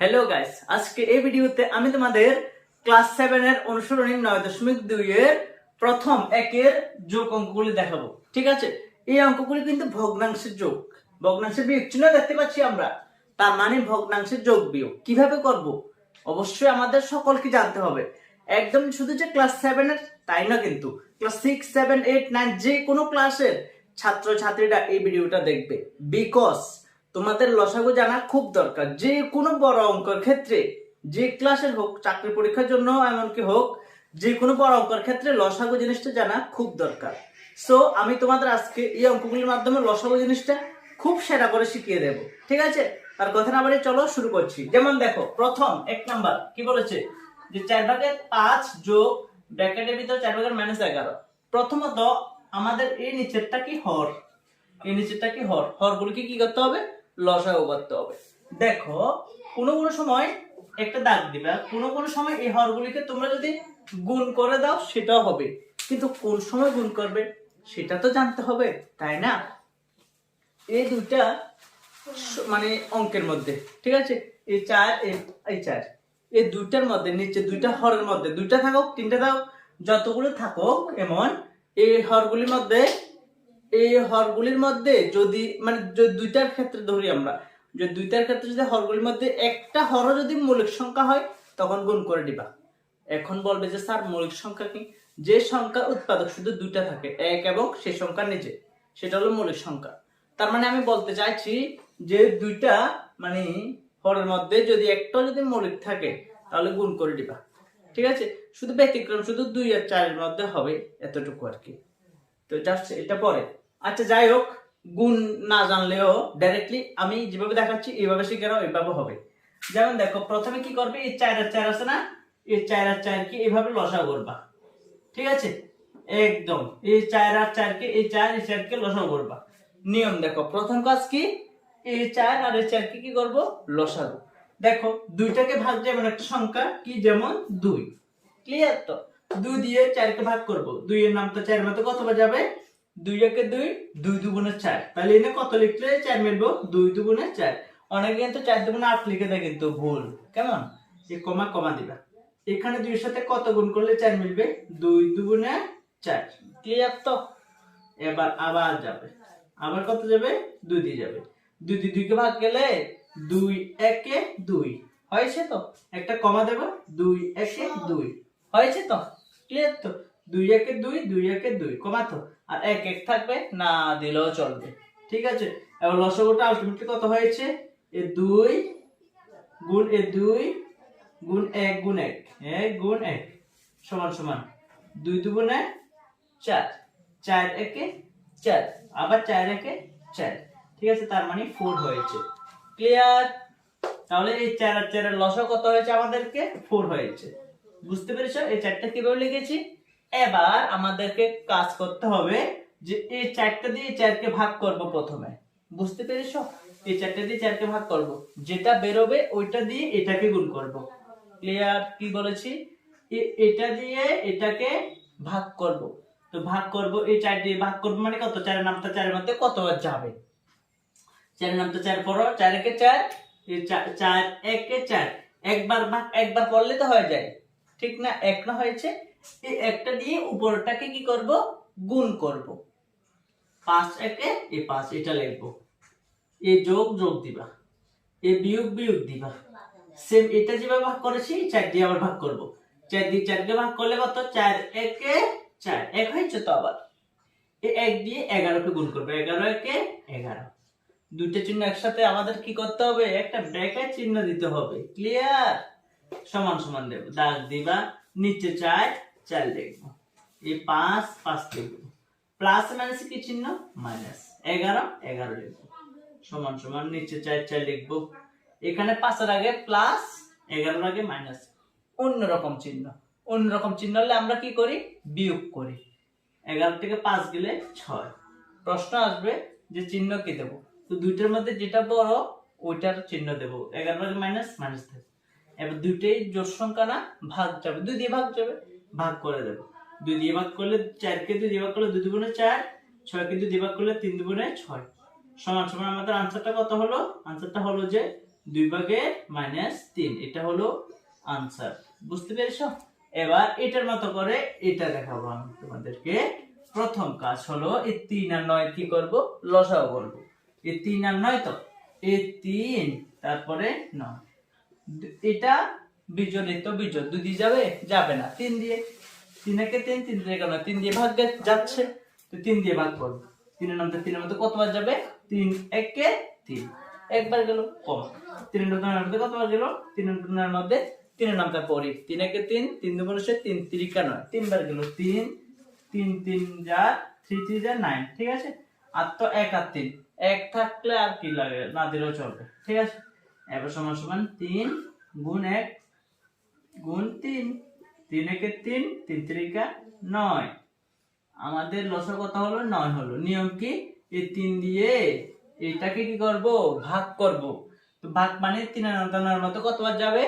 Hello guys আজকে এই ভিডিওতে আমি তোমাদের ক্লাস সেভেন এর অনুসরণী নয় দশমিক দুই এর প্রথম একের যোগ অঙ্কগুলি দেখাবো। ঠিক আছে? এই অঙ্কগুলি কিন্তু ভগ্নাংশের যোগ। ভগ্নাংশের বিয়োগ চিহ্ন দেখতে পাচ্ছি আমরা। তার মানে ভগ্নাংশের যোগ বিয়োগ। কীভাবে করব? অবশ্যই আমাদের সকলকে জানতে হবে। একদম শুধু যে ক্লাস সেভেন এর, তাই না কিন্তু? Class six seven eight nine যে কোনো ক্লাসের ছাত্র ছাত্রীরা এই ভিডিওটা দেখবে। বিকজ তোমাদের লসাগু জানা খুব দরকার। যে কোনো বড় অঙ্কের ক্ষেত্রে, যে ক্লাসের হোক, চাকরি পরীক্ষার জন্য এমনকি হোক, যে কোনো বড় অঙ্কের ক্ষেত্রে লসাগু জিনিসটা জানা খুব দরকার। সো আমি তোমাদের আজকে এই অঙ্কগুলির মাধ্যমে লসাগু জিনিসটা খুব সেরা করে শিখিয়ে দেব। ঠিক আছে? আর কথা না বাড়ি চলো শুরু করছি। যেমন দেখো, প্রথম, এক নাম্বার, কি বলেছে? যে চার ভাগের পাঁচ যোগ ব্র্যাকেটের ভিতর চার ভাগের মাইনাস এগারো। প্রথমত, আমাদের এই নিচেরটা কি হর? এই নিচেরটা কি হর? হরগুলিকে কি করতে হবে? লসাগু করতে হবে। দেখো, কোনো কোনো সময় একটা দাগ দিবে কোনো কোনো সময় এই হরগুলিকে তোমরা যদি গুণ করে দাও, সেটাও হবে। কিন্তু কোন সময় গুণ করবে, সেটা তো জানতে হবে, তাই না? এই দুইটা মানে অঙ্কের মধ্যে, ঠিক আছে? এই চার, এই- এই চার। এই দুইটার মধ্যে, নিচে দুইটা হরের মধ্যে, দুইটা থাকুক, তিনটা থাকুক, যতগুলো থাকুক, এমন, এই হরগুলির মধ্যে এই হরগুলির মধ্যে যদি মানে দুইটার ক্ষেত্রে ধরি আমরা যে দুইটার ক্ষেত্রে যদি হরগুলির মধ্যে একটা হর যদি মৌলিক সংখ্যা হয়, তখন গুণ করে দিবা। এখন বলবে যে, স্যার, মৌলিক সংখ্যা কি? যে সংখ্যা উৎপাদক শুধু দুইটা থাকে, এক এবং সেই সংখ্যা নিচে। সেটা হলো মৌলিক সংখ্যা। তার মানে আমি বলতে চাইছি যে, দুইটা মানে হরের মধ্যে যদি একটা যদি মৌলিক থাকে, তাহলে গুণ করে দিবা। ঠিক আছে? শুধু ব্যতিক্রম, শুধু দুই আর চারের মধ্যে হবে এতটুকু আর কি। তো জাস্ট এটা পরে। আচ্ছা যাই হোক, গুণ না জানলেও ডাইরেক্টলি আমি যেভাবে দেখাচ্ছি, এইভাবে শিখে এইভাবে হবে। যেমন দেখো, প্রথমে কি করবে? এই চার আর চার আছে না? এই চার আর চার কি? এইভাবে লসা করবা। ঠিক আছে? একদম। এই চার আর চারকে এই চার এই চারকে লসা করবা। নিয়ম দেখো, প্রথম কাজ কি? এই চার আর এই চারকে কি করব? লসাগু দেখো, দুইটাকে ভাগ যেমন একটা সংখ্যা, কি যেমন? দুই। ক্লিয়ার তো? দুই দিয়ে চারকে ভাগ করব। দুই এর নাম তো চার মতো কত যাবে দুই একে দুই দুই দুগুণে চার। তাহলে এনে কত লিখলে? চার মিলবো? দুই দুগুণে চার। অনেকে কিন্তু চার দুগুণে আট লিখে দেয় কিন্তু ভুল। কেমন? এই কমা কমা দিবা। এখানে দুইয়ের সাথে কত গুণ করলে চার মিলবে? দুই দুগুণে চার। ক্লিয়ার তো? এবার আবার যাবে। আবার কত যাবে? দুই দিয়ে যাবে। দুই দুই দুইকে ভাগ গেলে দুই একে দুই। হয়েছে তো? একটা কমা দেবো, দুই একে দুই। হয়েছে তো? ক্লিয়ার তো? দুই একে দুই দুই একে দুই, কমা তো। আর এক এক থাকবে, না দিলেও চলবে। ঠিক আছে? এবার লসগোটা আলটিমেটলি কত হয়েছে? এ দুই গুণ এ দুই গুণ এক গুণ এক। এক গুণ এক সমান সমান দুই দুগুণে চার। চার একে চার। আবার চার একে চার। ঠিক আছে? তার মানে ফোর হয়েছে। ক্লিয়ার তাহলে এই চার আর চারের লসা কত হয়েছে আমাদেরকে? ফোর হয়েছে। বুঝতে পেরেছ? এই চারটা কীভাবে লিখেছি? এবার আমাদেরকে কাজ করতে হবে যে এই চারটা দিয়ে চারকে ভাগ করব প্রথমে। বুঝতে পেরেছ? এই চারটা দিয়ে চারকে ভাগ করব। যেটা বেরোবে ওইটা দিয়ে এটাকে গুণ করব। ক্লিয়ার কি বলেছি? এটা দিয়ে এটাকে ভাগ করব। তো ভাগ করব, এই চার দিয়ে ভাগ করব মানে কত? চারের নামটা চারের মধ্যে কতবার যাবে? চারের নামটা চার পড়ো, চার একে চার চার একে চার। একবার ভাগ, একবার পড়লে তো হয়ে যায়। ঠিক না? এক না হয়েছে? এই একটা দিয়ে উপরটাকে কি করব? গুণ করব। পাঁচ একে এই পাঁচ, এটা লিখব। এ যোগ যোগ দিবা। এ বিয়োগ বিয়োগ দিবা। সেম এটা যেভাবে ভাগ করেছি, চার দিয়ে আবার ভাগ করব। চার দিয়ে ভাগ করলে কত? চার একে চার। এক হয়েছে তো আবার। এ এক দিয়ে এগারোকে গুণ করবে। এগারো একে এগারো। দুইটা চিহ্ন একসাথে আমাদের কি করতে হবে? একটা ব্র্যাকেট চিহ্ন দিতে হবে। ক্লিয়ার সমান সমান দেব। দাগ দিবা। নিচে চার চার লিখব এই পাঁচ পাঁচ লিখব প্লাস মাইনাস কি চিহ্ন মাইনাস এগারো এগারো লিখব সমান সমান নিচে চার চার লিখব এখানে পাঁচের আগে প্লাস এগারোর আগে মাইনাস অন্যরকম চিহ্ন অন্যরকম চিহ্ন হলে আমরা কি করি বিয়োগ করি এগারো থেকে পাঁচ গেলে ছয় প্রশ্ন আসবে যে চিহ্ন কি দেবো তো দুইটার মধ্যে যেটা বড় ওইটার চিহ্ন দেবো এগারো আগে মাইনাস মাইনাস দেবো এবার দুইটাই জোর সংখ্যা না ভাগ যাবে দুই দিয়ে ভাগ যাবে ভাগ করে দেবো। দুই দিয়ে ভাগ করলে চারকে দুই দিয়ে ভাগ করলে দুই দুগুণে চার, ছয়কে দুই দিয়ে ভাগ করলে তিন দুগুণে ছয়। সমান সমান আমাদের আনসারটা কত হলো? আনসারটা হলো যে দুই ভাগে মাইনাস তিন, এটা হলো আনসার বুঝতে পেরেছ? এবার এটার মতো করে এটা দেখাবো আমি তোমাদেরকে। প্রথম কাজ হলো এই তিন আর নয় কি করব? লসাও করব। এই তিন আর নয় তো? এই তিন, তারপরে নয়। দু- এটা বিজড়িত বিজয় দুই দিয়ে যাবে? যাবে না। তিন দিয়ে। তিন একে তিন তিন দিয়ে কেন তিন দিয়ে ভাগ যাচ্ছে। তো তিন দিয়ে ভাগ করব। তিনের নামতে তিনের মধ্যে কতবার যাবে? তিন একে তিন। একবার গেল কম। তিনের নামতে কতবার গেল? তিনের মধ্যে তিনের নামটা পড়ি তিন একে তিন তিন দুগুণ হচ্ছে তিন তিরিকা নয় তিনবার গেল তিন। তিন তিন যা থ্রি থ্রি যা নাইন। ঠিক আছে? আর তো এক আর তিন। এক থাকলে আর কি লাগে? না দিলেও চলবে। ঠিক আছে? এবার সমান সমান তিন গুণ এক গুণ তিন তিন একে তিন তিন তিরিকা নয়। আমাদের লসা কথা হলো নয় হলো। নিয়ম কি? এই তিন দিয়ে এটাকে কি করব? ভাগ করব। তো ভাগ মানে তিন আনার মতো কতবার যাবে?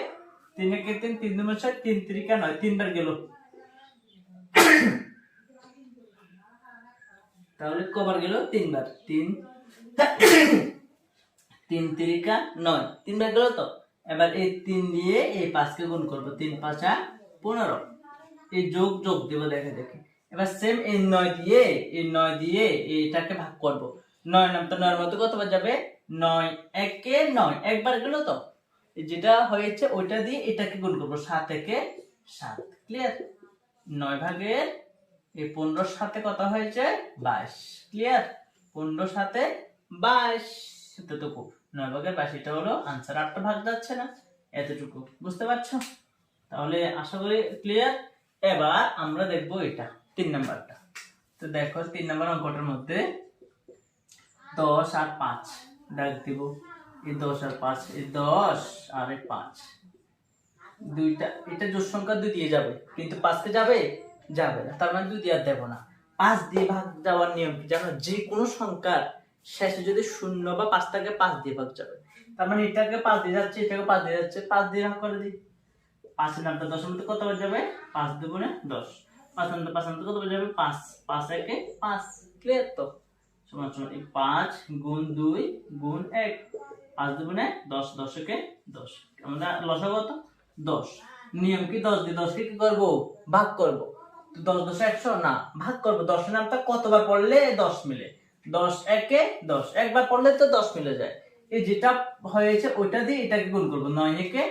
তিন একে তিন তিন দুই ছয় তিন তিরিকা নয়, তিনবার গেল। তাহলে কবার গেল? তিনবার। তিন তিন তিরিকা নয়। তিনবার গেল তো? এবার এই তিন দিয়ে এই পাঁচকে গুণ করব, তিন, পাঁচা পনেরো। এই যোগ যোগ দেব, দেখে দেখে। এবার সেম এই নয় দিয়ে, এই নয় দিয়ে এইটাকে ভাগ করব। নয় নাম তো নয়ের মধ্যে কতবার যাবে? নয়, একে নয়। একবার গেল তো? যেটা হয়েছে, ওইটা দিয়ে এটাকে গুণ করব, সাত, একে সাত। ক্লিয়ার নয় ভাগের এই পনেরোর সাথে কত হয়েছে? বাইশ। ক্লিয়ার পনেরো সাথে বাইশ। এতটুকু। নয় ভাগের এটা হলো আনসার আটটা ভাগ যাচ্ছে না। এতটুকু, বুঝতে পারছ? তাহলে আশা করি ক্লিয়ার এবার আমরা দেখব এটা, তিন নাম্বারটা। তো দেখো, তিন নাম্বার অঙ্কটার মধ্যে দশ আর পাঁচ ডাক দিব। এই দশ আর পাঁচ, এই দশ আর পাঁচ। দুইটা, এটা জোর সংখ্যা দুই দিয়ে যাবে, কিন্তু পাঁচকে যাবে? যাবে না, তার মানে দুই দিয়ে আর দেবো না। পাঁচ দিয়ে ভাগ যাওয়ার নিয়ম জানো, যে কোনো সংখ্যার শেষে যদি শূন্য বা পাঁচ থাকে পাঁচ দিয়ে ভাগ যাবে তার মানে এটাকে পাঁচ দিয়ে যাচ্ছে, এটাকে পাঁচ দিয়ে যাচ্ছে, পাঁচ দিয়ে ভাগ করে দিই। পাঁচের নামটা দশের মধ্যে কত বার যাবে? পাঁচ দুগুণে দশ। পাঁচ নামটা পাঁচ নামটা কত বার যাবে? পাঁচ। পাঁচ একে পাঁচ। ক্লিয়ার তো? সমান সমান এই পাঁচ গুণ দুই গুণ এক। পাঁচ দুগুণে দশ দশ একে দশ। আমরা লসা কত? দশ। নিয়ম কি দশ দিয়ে দশকে কি করব? ভাগ করব। দশ দশ একশো? না, ভাগ করব। দশের নামটা কতবার পড়লে দশ মিলে? দশ, একে দশ। একবার পড়লে তো দশ মিলে যায়। এই যেটা হয়েছে, ওইটা দিয়ে এটাকে গুণ করব। নয় একে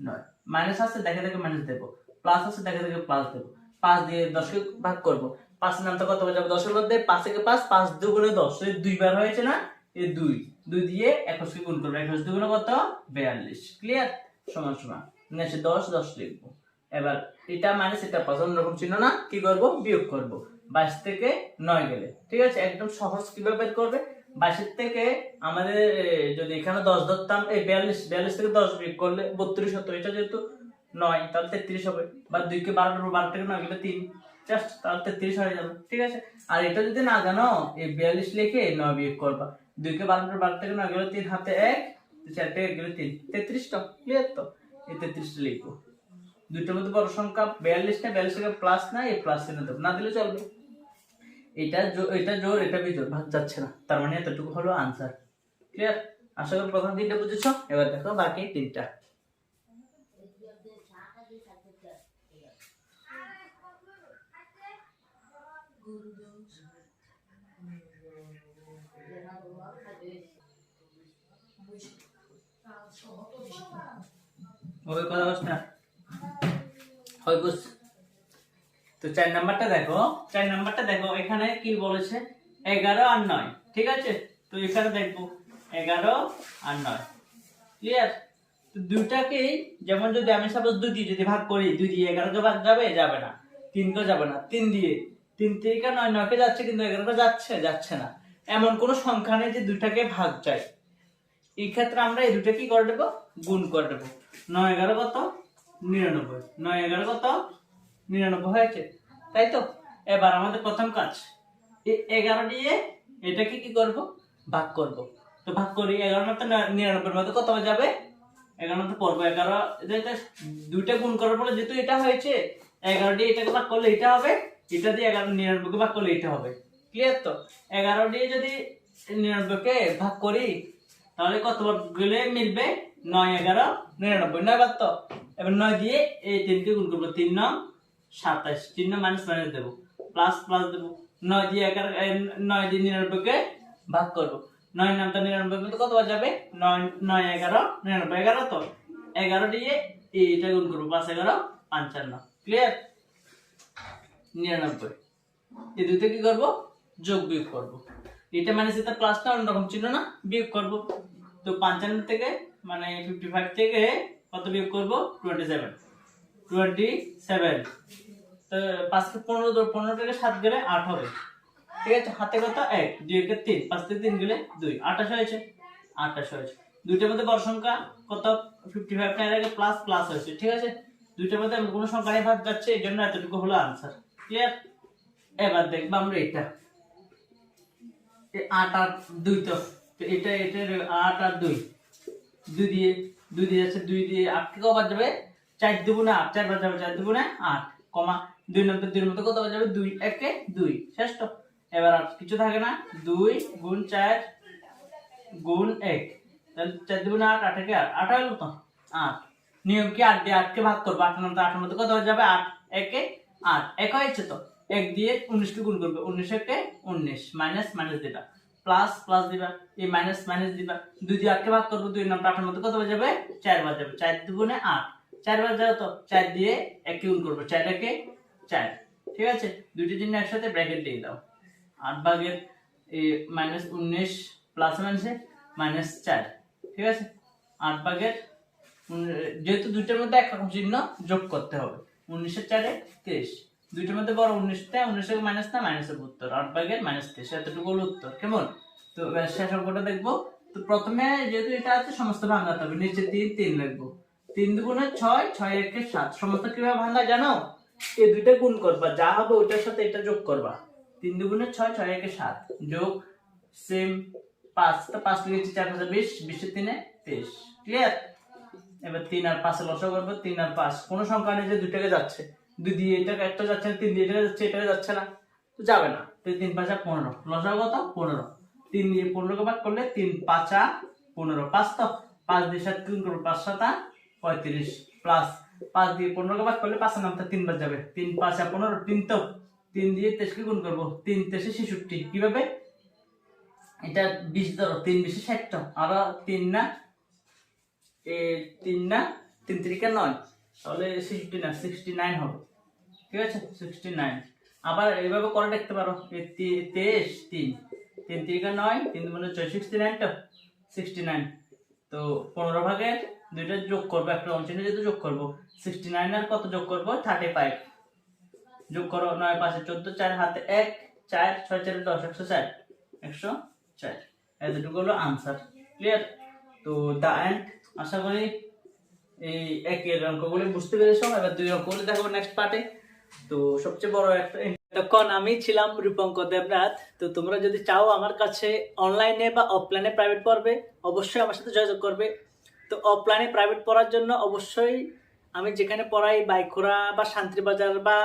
নয়। মাইনাস আছে, দেখে দেখে মাইনাস দেবো। প্লাস আছে, দেখে দেখে প্লাস দেবো। পাঁচ দিয়ে দশকে ভাগ করব। পাঁচ নামটা কত হয়ে যাবে? দশের মধ্যে পাঁচ থেকে পাঁচ পাঁচ দুগুণে দশ। দুইবার হয়েছে না? এই দুই। দুই দিয়ে একুশকে গুণ করব। একুশ দুগুণে কত? বিয়াল্লিশ। ক্লিয়ার সমান সমান। নেক্সট দশ দশ লিখব। এবার এটা মাইনাস এটা পাঁচ, অন্যরকম চিহ্ন না? কি করব? বিয়োগ করব। বাইশ থেকে নয় গেলে, ঠিক আছে? একদম সহজ কীভাবে বের করবে? বাইশের থেকে আমাদের যদি এখানে দশ ধরতাম, এই বিয়াল্লিশ বিয়াল্লিশ থেকে দশ বিয়োগ করলে বত্রিশ হতো এটা যেহেতু নয়, তাহলে তেত্রিশ হবে। বা দুইকে বারো বারো থেকে নয় গেলে তিন জাস্ট তাহলে তেত্রিশ হয়ে যাবে, ঠিক আছে? আর এটা যদি না জানো, এই বিয়াল্লিশ লিখে নয় বিয়োগ করবা। দুইকে বারো বারো থেকে নয় গেলে তিন, হাতে এক, চার থেকে গেলে তিন তেত্রিশটা ক্লিয়ার তো? এই তেত্রিশটা লিখব। দুইটার মধ্যে বড় সংখ্যা, বিয়াল্লিশ না, বিয়াল্লিশ প্লাস না, এই প্লাস চিহ্ন দেবো না দিলে চলবে। এটা এটা জোর এটা বিজোর ভাগ যাচ্ছে না। তার মানে এতটুকু হলো আনসার ক্লিয়ার আশা করি প্রথম তিনটা বুঝেছ? এবার দেখো বাকি তিনটা। ওই কথা হয় বুঝ। তো চার নাম্বারটা দেখো, চার নাম্বারটা দেখো, এখানে কি বলেছে? এগারো আর নয়, ঠিক আছে? তো এখানে দেখব, এগারো আর নয়। ক্লিয়ার তো দুইটাকেই যেমন যদি আমি সাপোজ দুই দিয়ে যদি ভাগ করি, দুই দিয়ে এগারোকে ভাগ যাবে যাবে না। তিনকে যাবে না। তিন দিয়ে, তিন থেকে নয়, নয়কে যাচ্ছে কিন্তু এগারোকে যাচ্ছে যাচ্ছে না। এমন কোনো সংখ্যা নেই যে দুটাকে ভাগ যায়। এই ক্ষেত্রে আমরা এই দুটো কি করে দেবো? গুণ করে দেবো। নয় এগারো কত? নিরানব্বই। নয় এগারো কত? নিরানব্বই হয়েছে। তাই তো? এবার আমাদের প্রথম কাজ। এগারো দিয়ে এটাকে কি করব? ভাগ করব। তো ভাগ করি, এগারো মতো নিরানব্বই মতো কত যাবে? এগারো মতো পড়ব। এগারো দুইটা গুণ করার পরে যেহেতু এটা হয়েছে, এগারো দিয়ে এটাকে ভাগ করলে এটা হবে, এটা দিয়ে এগারো, নিরানব্বইকে ভাগ করলে এটা হবে। ক্লিয়ার তো? এগারো দিয়ে যদি নিরানব্বইকে ভাগ করি, তাহলে কতবার গেলে মিলবে? নয় এগারো, নিরানব্বই। নয় বার তো? এবার নয় দিয়ে এই তিনকে গুণ করব। তিন নং সাতাশ চিহ্ন মাইনাস মাইনাস দেবো। প্লাস প্লাস দেবো। নয় দিয়ে এগারো এ, নয় দিয়ে নিরানব্বইকে ভাগ করব। নয় নামটা নিরানব্বই মধ্যে কতবার যাবে? নয় নয় এগারো নিরানব্বই এগারো তো। এগারো দিয়ে এইটা গুণ করব পাঁচ এগারো পঞ্চান্ন। ক্লিয়ার নিরানব্বই। এই দুইটা কি করব? যোগ বিয়োগ করব। এটা মানে সেটা প্লাসটা অন্যরকম ছিল না বিয়োগ করব। তো পঞ্চান্ন থেকে মানে ফিফটি ফাইভ থেকে কত বিয়োগ করব? টোয়েন্টি সেভেন টোয়েন্টি সেভেন পাঁচকে পনেরো ধর- পনেরো থেকে সাত গেলে আট হবে। ঠিক আছে? হাতে কত? এক, দুই একে তিন, পাঁচ থেকে তিন গেলে দুই। আঠাশ হয়েছে? আঠাশ হয়েছে। দুইটার মধ্যে বড় সংখ্যা কত? ফিফটি ফাইভ এর আগে প্লাস প্লাস হয়েছে। ঠিক আছে? দুইটার মধ্যে কোনো সংখ্যা নিয়ে ভাগ যাচ্ছে এই জন্য এতটুকু হলো আনসার ক্লিয়ার এবার দেখব আমরা এটা এই আট দুই তো। তো এটা এটা আট আর দুই। দুই দিয়ে দুই দিয়ে যাচ্ছে, দুই দিয়ে আটকে কবার যাবে? চার দেবো না আট চারবার যাবে চার দেবো না আট, কমা দুই নম্বর দুই নম্বর কত যাবে? দুই, একে দুই শেষ তো এবার আর কিছু থাকে না, দুই গুণ চার গুণ এক। তাহলে চার না আট আট একে আট আট হলো তো? আট। নিয়ম কি? আট দিয়ে আটকে ভাগ করব। আট নম্বর আটের মধ্যে কত যাবে? আট, একে আট। এক হয়েছে তো? এক দিয়ে উনিশকে গুণ করবে? উনিশ একে উনিশ। মাইনাস মাইনাস দিবা। প্লাস প্লাস দিবা। এই মাইনাস মাইনাস দিবা। দুই দিয়ে আটকে ভাগ করব, দুই নম্বর আটের মধ্যে কত যাবে? চার বার যাবে। চার দুগুণে আট। চার বার যাবে তো চার দিয়ে একে গুণ করব। চার একে চার। ঠিক আছে? দুইটি জিনিস একসাথে ব্র্যাকেট দিয়ে দাও। আট ভাগের মাইনাস উনিশ প্লাস মাইনাসে মাইনাস চার। ঠিক আছে? আট ভাগের যেহেতু দুইটার মধ্যে একরকম চিহ্ন যোগ করতে হবে। উনিশের চারে তেইশ। দুইটার মধ্যে বড় উনিশটা, উনিশের মাইনাস না মাইনাসের উত্তর। আট ভাগের মাইনাস তেইশ, এতটুকু হলো উত্তর। কেমন? তো শেষ অঙ্কটা দেখব। তো প্রথমে যেহেতু এটা আছে, সমস্ত ভাঙাতে হবে। নিচে তিন তিন লিখব তিন দুগুণে ছয় ছয় একে সাত। সমস্ত কীভাবে ভাঙা, জানো? এই দুইটা গুণ করবা। যা হবে ওটার সাথে এটা যোগ করবা। তিন দুগুণে ছয় ছয় একে সাত। যোগ সেম পাঁচ। তো পাঁচ লিখেছি চার পাঁচে বিশ বিশের তিনে তেইশ। ক্লিয়ার এবার তিন আর পাঁচে লসা করব, তিন আর পাঁচ। কোনো সংখ্যা নেই যে দুইটাকে যাচ্ছে। দুই দিয়ে এটা একটা যাচ্ছে না, তিন দিয়ে এটা যাচ্ছে, এটাকে যাচ্ছে না। তো যাবে না। তো তিন পাঁচা পনেরো। লসা কত? পনেরো। তিন দিয়ে পনেরোকে ভাগ করলে তিন পাঁচা পনেরো। পাঁচ তো? পাঁচ দিয়ে সাত তিন করব, পাঁচ সাত সাতা পঁয়ত্রিশ প্লাস পাঁচ দিয়ে পনেরোকে ভাগ করলে পাঁচের নামটা তিনবার যাবে। তিন পাঁচা পনেরো, তিন তো। তিন দিয়ে তেইশকে গুণ করব। তিন তেইশে ছেষট্টি। কীভাবে? এটা বিশ ধরো, তিন বিশে ষাটটা। আরও তিন না? এ তিন না? তিন তিরিকা নয়। তাহলে সিক্সটি না সিক্সটি নাইন হবে। ঠিক আছে? সিক্সটি নাইন আবার এইভাবে করে দেখতে পারো। তেইশ, তিন। তিন তিরিকা নয়, তিন মানে ছয় সিক্সটি নাইন তো। সিক্সটি নাইন তো পনেরো ভাগের দুইটা যোগ করব, একটা অঞ্চলে যেহেতু যোগ করব সিক্সটি নাইন আর কত যোগ করব? থার্টি ফাইভ যোগ করো নয়, পাঁচে, চোদ্দ, চার হাতে এক, চার, ছয়, চারে, দশ, একশো চার একশো চার এতটুকু হলো আনসার ক্লিয়ার তো দা এন্ড আশা করি এই একের অঙ্কগুলি বুঝতে পেরেছ। এবার দুই অঙ্কগুলি দেখাবো নেক্সট পার্টে তো সবচেয়ে বড় একটা তখন আমি ছিলাম রূপঙ্কর দেবনাথ। তো তোমরা যদি চাও আমার কাছে অনলাইনে বা অফলাইনে প্রাইভেট পড়বে, অবশ্যই আমার সাথে যোগাযোগ করবে। তো অফলাইনে প্রাইভেট পড়ার জন্য অবশ্যই আমি যেখানে পড়াই বাইখোরা বা শান্তিবাজার বা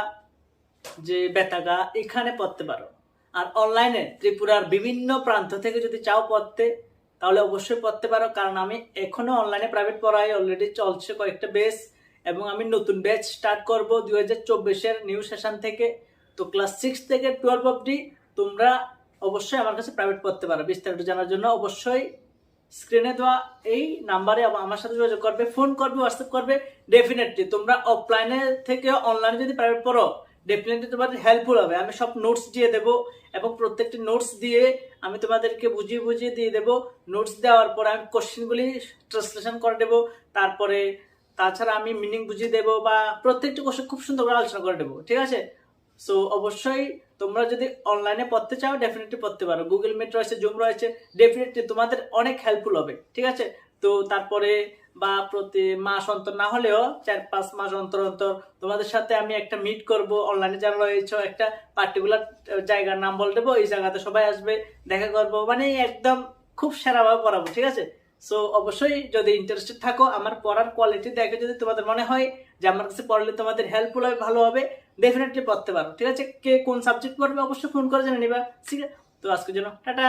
যে বেতাগা, এখানে পড়তে পারো। আর অনলাইনে ত্রিপুরার বিভিন্ন প্রান্ত থেকে যদি চাও পড়তে, তাহলে অবশ্যই পড়তে পারো। কারণ আমি এখনও অনলাইনে প্রাইভেট পড়াই অলরেডি চলছে কয়েকটা বেস এবং আমি নতুন ব্যাচ স্টার্ট করব দুই হাজার চব্বিশের নিউ সেশন থেকে। তো ক্লাস সিক্স থেকে টুয়েলভ অবধি তোমরা অবশ্যই আমার কাছে প্রাইভেট পড়তে পারো। বিস্তারিত জানার জন্য অবশ্যই স্ক্রিনে দেওয়া এই নাম্বারে আমার সাথে যোগাযোগ করবে, ফোন করবে হোয়াটসঅ্যাপ করবে ডেফিনেটলি তোমরা অফলাইনে থেকে অনলাইনে যদি প্রাইভেট পড়ো ডেফিনেটলি তোমাদের হেল্পফুল হবে। আমি সব নোটস দিয়ে দেবো এবং প্রত্যেকটি নোটস দিয়ে আমি তোমাদেরকে বুঝিয়ে বুঝিয়ে দিয়ে দেবো। নোটস দেওয়ার পর আমি কোশ্চেনগুলি ট্রান্সলেশন করে দেবো। তারপরে তাছাড়া আমি মিনিং বুঝিয়ে দেবো বা প্রত্যেকটি কোশ্চেন খুব সুন্দর করে আলোচনা করে দেবো। ঠিক আছে? সো অবশ্যই তোমরা যদি অনলাইনে পড়তে চাও ডেফিনেটলি পড়তে পারো। গুগল মিট রয়েছে জুম রয়েছে ডেফিনেটলি তোমাদের অনেক হেল্পফুল হবে, ঠিক আছে? তো তারপরে বা প্রতি মাস অন্তর না হলেও চার পাঁচ মাস অন্তর অন্তর তোমাদের সাথে আমি একটা মিট করব অনলাইনে যারা রয়েছে, একটা পার্টিকুলার জায়গার নাম বলে দেবো, এই জায়গাতে সবাই আসবে, দেখা করব মানে একদম খুব সেরাভাবে পড়াবো, ঠিক আছে? সো অবশ্যই যদি ইন্টারেস্টেড থাকো, আমার পড়ার কোয়ালিটি দেখে যদি তোমাদের মনে হয় যে আমার কাছে পড়লে তোমাদের হেল্পফুল হবে, ভালো হবে ডেফিনেটলি পড়তে পারো। ঠিক আছে? কে কোন সাবজেক্ট পড়বে অবশ্যই ফোন করে জেনে নিবা। ঠিক আছে? তো আজকে জন্য টাটা।